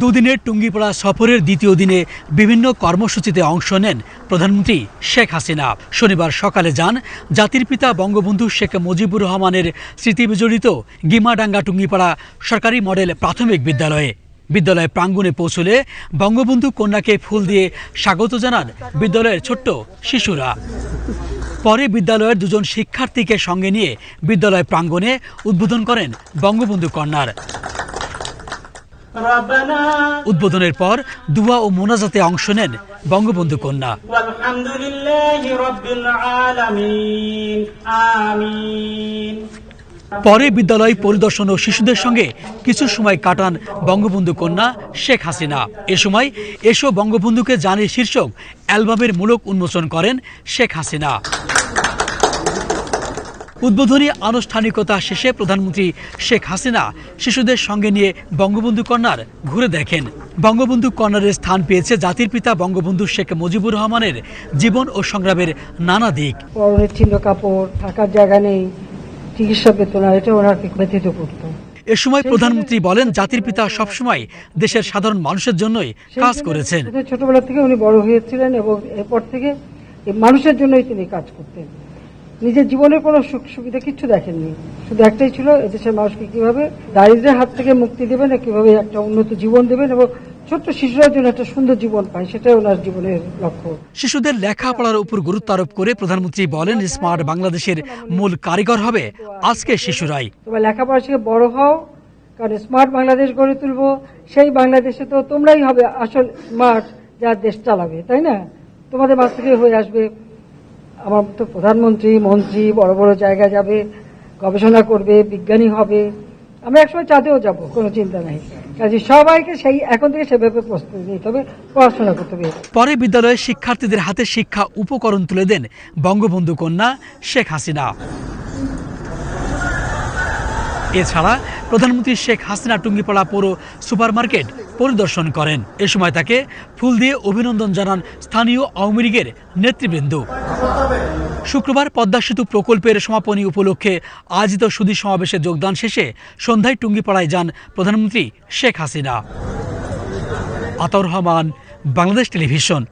দুদিনের টুঙ্গিপাড়া সফরের দ্বিতীয় দিনে বিভিন্ন কর্মসূচিতে অংশ নেন প্রধানমন্ত্রী শেখ হাসিনা। শনিবার সকালে যান জাতির পিতা বঙ্গবন্ধু শেখ মুজিবুর রহমানের স্মৃতিবিজড়িত গিমাডাঙ্গা টুঙ্গিপাড়া সরকারি মডেল প্রাথমিক বিদ্যালয়ে। বিদ্যালয় প্রাঙ্গণে পৌঁছলে বঙ্গবন্ধু কন্যাকে ফুল দিয়ে স্বাগত জানান বিদ্যালয়ের ছোট্ট শিশুরা। পরে বিদ্যালয়ের দুজন শিক্ষার্থীকে সঙ্গে নিয়ে বিদ্যালয় প্রাঙ্গণে উদ্বোধন করেন বঙ্গবন্ধু কন্যার। উদ্বোধনের পর দুয়া ও মোনাজাতে অংশ নেন বঙ্গবন্ধু কন্যা। পরে বিদ্যালয় পরিদর্শন ও শিশুদের সঙ্গে কিছু সময় কাটান বঙ্গবন্ধু কন্যা শেখ হাসিনা। এ সময় এসো বঙ্গবন্ধুকে জানে শীর্ষক অ্যালবামের মূলক উন্মোচন করেন শেখ হাসিনা। উদ্বোধনী আনুষ্ঠানিকতা শেষে প্রধানমন্ত্রী শেখ হাসিনা শিশুদের সঙ্গে নিয়ে বঙ্গবন্ধু কন্যার ঘুরে দেখেন। বঙ্গবন্ধু কন্যারের স্থান পেয়েছে জাতির পিতা বঙ্গবন্ধু শেখ মুজিবুর রহমানের জীবন ও সংগ্রামের নানা দিক। পরনের কাপড় থাকার জায়গা নেই চিকিৎসা পেত না এটা ওনাকে ব্যথিত করতো। এ সময় প্রধানমন্ত্রী বলেন জাতির পিতা সবসময় দেশের সাধারণ মানুষের জন্যই কাজ করেছেন। ছোটবেলা থেকে উনি বড় হয়েছিলেন এবং এরপর থেকে মানুষের জন্যই তিনি কাজ করতেন। নিজের জীবনের কোনো সুখ সুবিধা কিচ্ছু দেখেননি। শুধু একটাই ছিল এদেশের মানুষকে কীভাবে দারিদ্রের হাত থেকে মুক্তি দেবেন কীভাবে একটা উন্নত জীবন দেবেন এবং ছোট্ট শিশুরা যেন একটা সুন্দর জীবন পায় সেটাই ওনার জীবনের লক্ষ্য। শিশুদের লেখাপড়ার উপর গুরুত্ব আরোপ করে প্রধানমন্ত্রী বলেন স্মার্ট বাংলাদেশের মূল কারিগর হবে আজকে শিশুরাই। তোমার লেখাপড়া শিখে বড় হও কারণ স্মার্ট বাংলাদেশ গড়ে তুলবো সেই বাংলাদেশে তো তোমরাই হবে আসল স্মার্ট যা দেশ চালাবে তাই না? তোমাদের মাছ থেকে হয়ে আসবে আমার তো প্রধানমন্ত্রী, মন্ত্রী, বড় বড় জায়গা যাবে, গবেষণা করবে, বিজ্ঞানী হবে, আমরা একসময় চাঁদেও যাব, কোনো চিন্তা নাই। কাজে সবাইকে সেই, এখন থেকে সেভাবে প্রস্তুতি নিতে হবে পড়াশোনা করতে হবে। পরে বিদ্যালয়ে শিক্ষার্থীদের হাতে শিক্ষা উপকরণ তুলে দেন বঙ্গবন্ধু কন্যা শেখ হাসিনা। এছাড়া প্রধানমন্ত্রী শেখ হাসিনা টুঙ্গিপাড়া পৌর সুপারমার্কেট পরিদর্শন করেন। এ সময় তাকে ফুল দিয়ে অভিনন্দন জানান স্থানীয় আওয়ামী লীগের নেতৃবৃন্দ। শুক্রবার পদ্মা সেতু প্রকল্পের সমাপনী উপলক্ষে আয়োজিত সুদী সমাবেশে যোগদান শেষে সন্ধ্যায় টুঙ্গিপাড়ায় যান প্রধানমন্ত্রী শেখ হাসিনা। আতর রহমান, বাংলাদেশ টেলিভিশন।